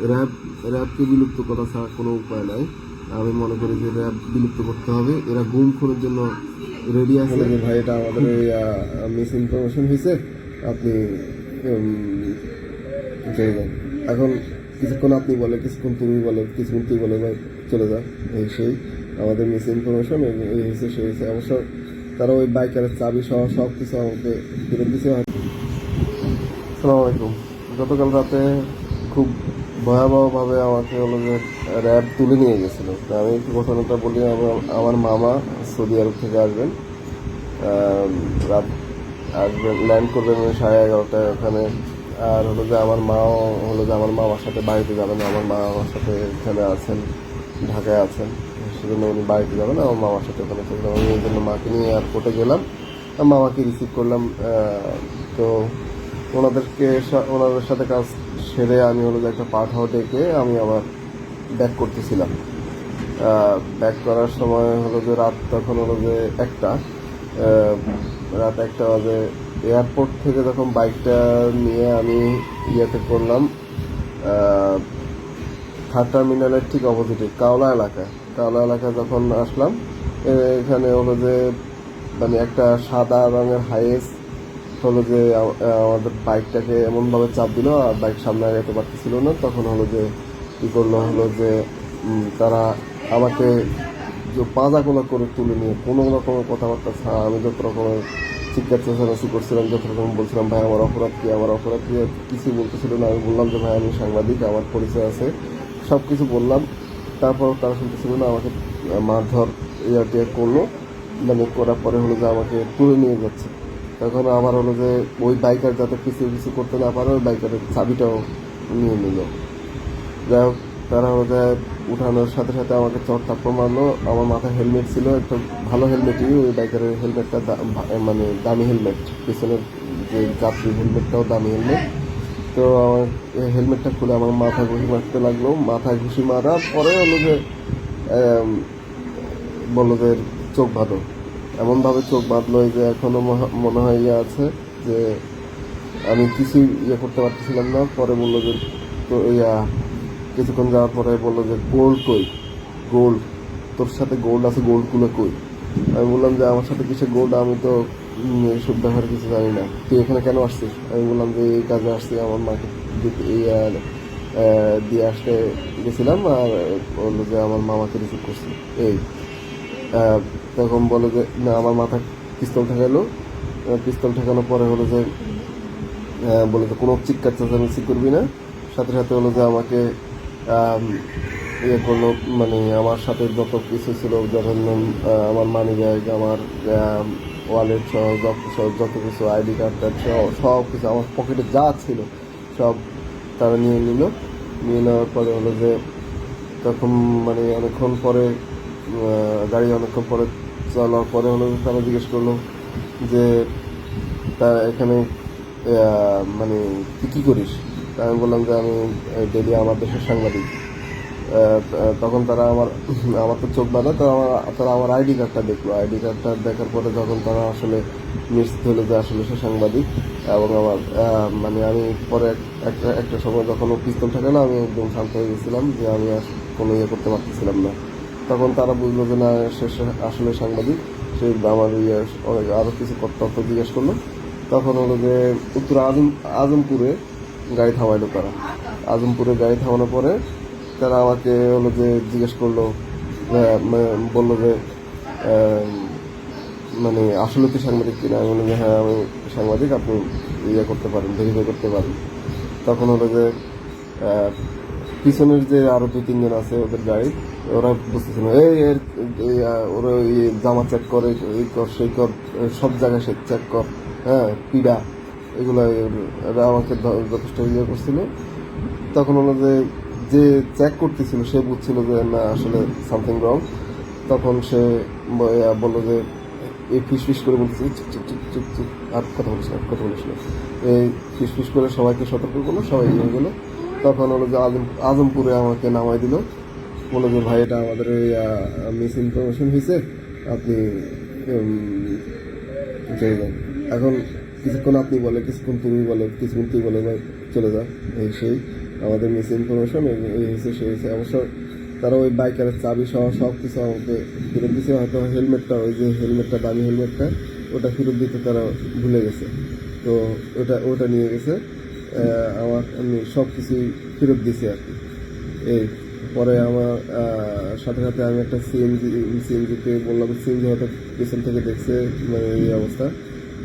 RAB র্যাবকে বিলুপ্ত করা ছাড়া কোনো উপায় নাই। আমি মনে করি যে র্যাব বিলুপ্ত করতে হবে। এরা গুম খুনের জন্য রেডি আছে। ভাই এটা আমাদের মিস ইনফরমেশন হয়েছে আপনি উম, চলে যান এখন কিছুক্ষণ আপনি বলে কিছুক্ষণ তুমি বলে কিছুক্ষণ তুই বলে বা চলে যা। এই সেই আমাদের মিস ইনফরমেশন এই হয়েছে সেই হয়েছে অবশ্য তারা ওই বাইকারের চাবি সহ সব কিছু আমাকে ফেরত দিছে। সালাম আলাইকুম গতকাল রাতে খুব ভয়াবহভাবে আমাকে হলো যে র্যাব তুলে নিয়ে গেছিল। তা আমি একটু ঘটনাটা বলি, আমার আমার মামা সৌদি আরব থেকে আসবেন রাত আসবেন ল্যান্ড করবেন সাড়ে এগারোটায় ওখানে। আর হলো যে আমার মাও, হলো যে আমার মামার সাথে বাড়িতে যাবেন, আমার মা আমার সাথে এখানে আছেন, ঢাকায় আছেন, সেজন্য উনি বাড়িতে যাবেন, আমার মামার সাথে ওখানে যাবেন আমি এই জন্য মাকে নিয়ে এয়ারপোর্টে গেলাম মামাকে রিসিভ করলাম তো ওনাদেরকে ওনাদের সাথে কাজ সেরে আমি হলো একটা পাঠাও ডেকে আমি আবার ব্যাক করতেছিলাম। ব্যাক করার সময় হলো যে রাত তখন হলো যে একটা রাত একটা বাজে। এয়ারপোর্ট থেকে যখন বাইকটা নিয়ে আমি ইয়েতে করলাম থার্ড টার্মিনালের ঠিক অপোজিটে কাওলা এলাকা কাওলা এলাকায় যখন আসলাম এখানে হলো যে মানে একটা সাদা রঙের হাইয়েস হলো যে আমাদের বাইকটাকে এমনভাবে চাপ দিল, আর বাইক সামনে আগাতে পারতেছিল না। তখন হলো যে, কি করল হলো যে তারা আমাকে যে পাজা কোলা করে তুলে নিয়ে, কোনো রকমের কথাবার্তা ছাড়া আমি যত রকমের চিৎকার চেঁচামেচি করছিলাম, যত রকম বলছিলাম, ভাই, আমার অপরাধ কি? আমার অপরাধ কি? কিছু বলতেছিল না। আমি বললাম যে, ভাই, আমি সাংবাদিক, আমার পরিচয় আছে। সব কিছু বললাম। তারপর তারা শুনতেছিল না, আমাকে মারধর, ইয়া টিয়া করল। মানে করার পরে হলো যে, আমাকে তুলে নিয়ে যাচ্ছে। তখন আমার হলো যে ওই বাইকার যাতে কিছু কিছু করতে না পারে, ওই বাইকারের চাবিটাও নিয়ে নিল। যাই হোক, তারা হলো যে উঠানোর সাথে সাথে আমাকে চট থাপ্পড় মারলো আমার মাথায় হেলমেট ছিল, একটা ভালো হেলমেটই ওই বাইকারের হেলমেটটা মানে দামি হেলমেট পিছনের যে যাত্রী হেলমেটটাও দামি হেলমেট তো আমার হেলমেটটা খুলে আমার মাথায় ঘুষি মারতে লাগল। মাথায় ঘুষি মারার পরে হলো যে বলল যে চোখ বাঁধো এমনভাবে চোখ বাঁধলো যে এখনও মহা- মনে হয় ইয়ে আছে, যে আমি কিছু ইয়ে করতে পারতেছিলাম না। পরে বলল যে, তো ইয়া, কিছুক্ষণ যাওয়ার পরে বলল যে, গোল্ড কই? গোল্ড, তোর সাথে গোল্ড আছে, গোল্ডগুলো কই? আমি বললাম যে, আমার সাথে কিসে গোল্ড? আমি তো এইসব ব্যাপারে কিছু জানি না। তুই এখানে কেন আসছিস? আমি বললাম যে, এই কাজে আসছি, আমার মাকে দিয়ে আসতে গেছিলাম আর বলল যে, আমার মামাকে রিসিভ করছি। এই তখন বলে যে, না, আমার মাথায় পিস্তল ঠেকালো। পিস্তল ঠেকানোর পরে হলো যে বলে যে, কোনো চিৎকার চেঁচামেচি করবি না। সাথে সাথে হলো যে, আমাকে ইয়ে করল মানে আমার সাথে যত কিছু ছিল, যখন আমার মানি ব্যাগ আমার ওয়ালেট সহ, যত সব- যত কিছু আইডি কার্ড টার্ড সহ, সব কিছু, আমার পকেটে যা ছিল, সব তারা নিয়ে নিল। নিয়ে নেওয়ার পরে হলো যে, তখন মানে অনেকক্ষণ পরে গাড়ি অনেকক্ষণ পরে চলার পরে হলো তারা জিজ্ঞেস করল যে তা এখানে মানে তুই কী করিস? তা আমি বললাম যে, আমি ডেলি আমার দেশের সাংবাদিক। তখন তারা আমার আমার তো চোখ বাঁধা, তো আমার, তারা আমার আইডি কার্ডটা দেখল। আইডি কার্ডটা দেখার পরে যখন তারা আসলে নিশ্চিত হলো যে আসলে সে সাংবাদিক এবং আমার মানে আমি পরে এক- একটা একটা সময় যখন পিস্তল না আমি একদম শান্ত হয়ে গেছিলাম যে আমি আর কোনো ইয়ে করতে পারতেছিলাম না। তখন তারা বুঝলো যে না, সে আসলে সাংবাদিক, সে আমার ইয়ে অনেক আরও কিছু তথ্য জিজ্ঞেস করল। তখন হলো যে উত্তর আজম, আজমপুরে গাড়ি থামাইলো তারা। আজমপুরে গাড়ি থামানোর পরে তারা আমাকে হলো যে জিজ্ঞেস করল বলল যে মানে আসলে কি সাংবাদিক কিনা? আমি বললাম যে হ্যাঁ আমি সাংবাদিক, আপনি ইয়ে করতে পারেন ভেরিফাই করতে পারেন। তখন হলো যে পিছনের যে আরও দু, তিনজন আছে ওদের গাড়ি, ওরা বুঝতেছে না। এই এর ওরা এই জামা চেক করে, এই কর, সেই কর, সব জায়গায় সে চেক কর হ্যাঁ পিডা, এগুলো আমাকে যথেষ্ট ইয়ে করছিল। তখন হলো যে যে চেক করতেছিল, সে বুঝছিল যে, না, আসলে সামথিং রং তখন সে বলল যে এই ফিস ফিস করে বলতেছে, চুপ চুপ চুপ চুপ চুপ, আর কথা বলিস না, কথা বলিস না। এই ফিস ফিস করে সবাইকে সতর্ক করল, সবাই নিয়ে গেলো। তখন হলো যে আজম আজমপুরে আমাকে নামাই দিল। বলল যে, ভাই, এটা আমাদের এই মিস ইনফরমেশন হয়েছে আপনি চলে যান। এখন কিছুক্ষণ আপনি বলে, কিছুক্ষণ তুমি বলে, কিছুক্ষণ তুই বলে বা চলে যা। এই সেই, আমাদের মিস ইনফরমেশন এই হয়েছে সে হয়েছে অবশ্য তারা ওই বাইকারের চাবি সহ সব কিছু আমাকে ফেরত দিয়েছে হয়তো হেলমেটটা, ওই যে হেলমেটটা, দামি হেলমেটটা, ওটা ফেরত দিতে তারা ভুলে গেছে। তো ওটা ওটা নিয়ে গেছে। আমার আমি সব কিছুই ফেরত দিয়েছি আর কি। এই, পরে আমার সাথে সাথে আমি একটা সিএনজি সিএনজিকে বললাম সিএনজি হয়তো পেছন থেকে দেখছে মানে এই অবস্থা।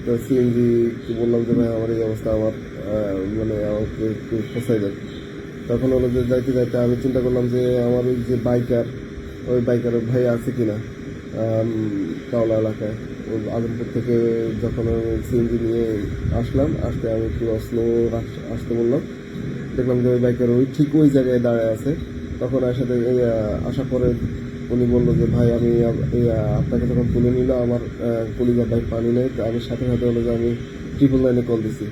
তো সিএনজি কে বললাম যে, ভাই, আমার এই অবস্থা, আমার মানে আমাকে একটু ফসাই দেন। তখন হলো যে, যাইতে যাইতে আমি চিন্তা করলাম যে, আমার ওই যে বাইকার ওই বাইকারের ভাই আছে কিনা কাওলা এলাকায়। আজমপুর থেকে যখন আমি সিএনজি নিয়ে আসলাম আসতে আমি একটু স্লো আসতে বললাম। দেখলাম যে ওই বাইকের ওই ঠিক ওই জায়গায় দাঁড়ায় আছে। তখন সাথে আহ, পরে উনি বলল যে ভাই আমি আপনাকে যখন তুলে নিল আমার কলিজা বাইক পানি নেই। আমি সাথে সাথে হলো যে আমি ট্রিপল লাইনে কল দিছি।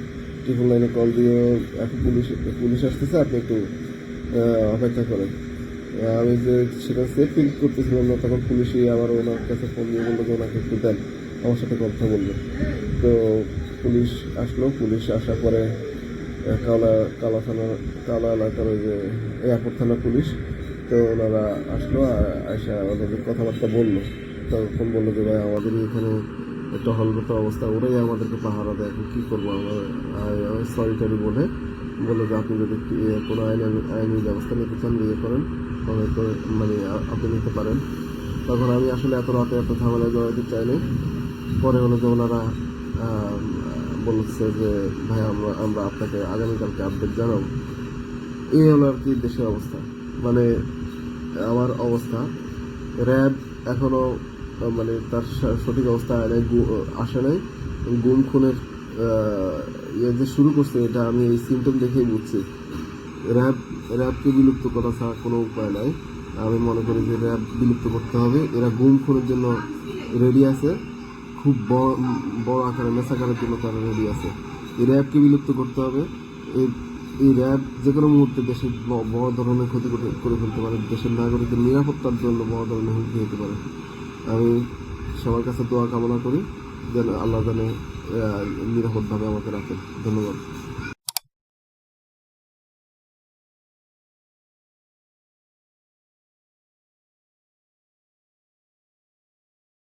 ট্রিপল লাইনে কল দিয়ে এখন পুলিশ পুলিশ আসতেছে আপনি একটু অপেক্ষা করেন। আমি যে সেটা সেফ ফিল করতেছিলাম না তখন পুলিশই আবার ওনার কাছে ফোন দিয়ে বলল যে ওনাকে একটু দেন। আমার সাথে কথা বলল। তো পুলিশ আসলো, পুলিশ আসার পরে কালা কালা থানা, কালা এলাকার ওই যে এয়ারপোর্ট থানা পুলিশ, তো ওনারা আসলো আর আসা ওনাদের কথাবার্তা বলল। তখন বলল যে, ভাই আমাদের এখানে একটা হলগত অবস্থা, ওরাই আমাদেরকে পাহারা দেয়, এখন কী করব আমরা? সরি টরি বলে, বলল যে, আপনি যদি কোনো আইন আইনি ব্যবস্থা নিতে চান বিয়ে করেন তবে তো মানে আপনি নিতে পারেন। তখন আমি আসলে এত রাতে এত ঝামেলায় জড়াইতে চাইনি। পরে হলো যে ওনারা বলছে যে, ভাই, আমরা আমরা আপনাকে আগামীকালকে আপডেট জানাব। এই হলো আর কি দেশের অবস্থা। মানে আমার অবস্থা, র্যাব এখনও মানে তার সঠিক অবস্থা গু- আসে নাই। গুম খুনের ইয়ে যে শুরু করছে, এটা আমি এই সিমটম দেখেই বুঝছি। র্যাব, র্যাবকে বিলুপ্ত করা ছাড়া কোনো উপায় নাই। আমি মনে করি যে, র্যাব বিলুপ্ত করতে হবে। এরা গুম খুনের জন্য রেডি আছে। খুব বড় বড় আকারে মেসাকারের জন্য তারা রেডি আছে। এই র্যাবকে বিলুপ্ত করতে হবে। এই এই র্যাব যে কোনো মুহূর্তে দেশের বড় ধরনের ক্ষতি করে- ফেলতে পারে। দেশের নাগরিকদের নিরাপত্তার জন্য বড় ধরনের হুমকি হতে পারে। আমি সবার কাছে দোয়া কামনা করি। যেন আল্লাহ জানে নিরাপদভাবে আমাকে রাখেন। ধন্যবাদ।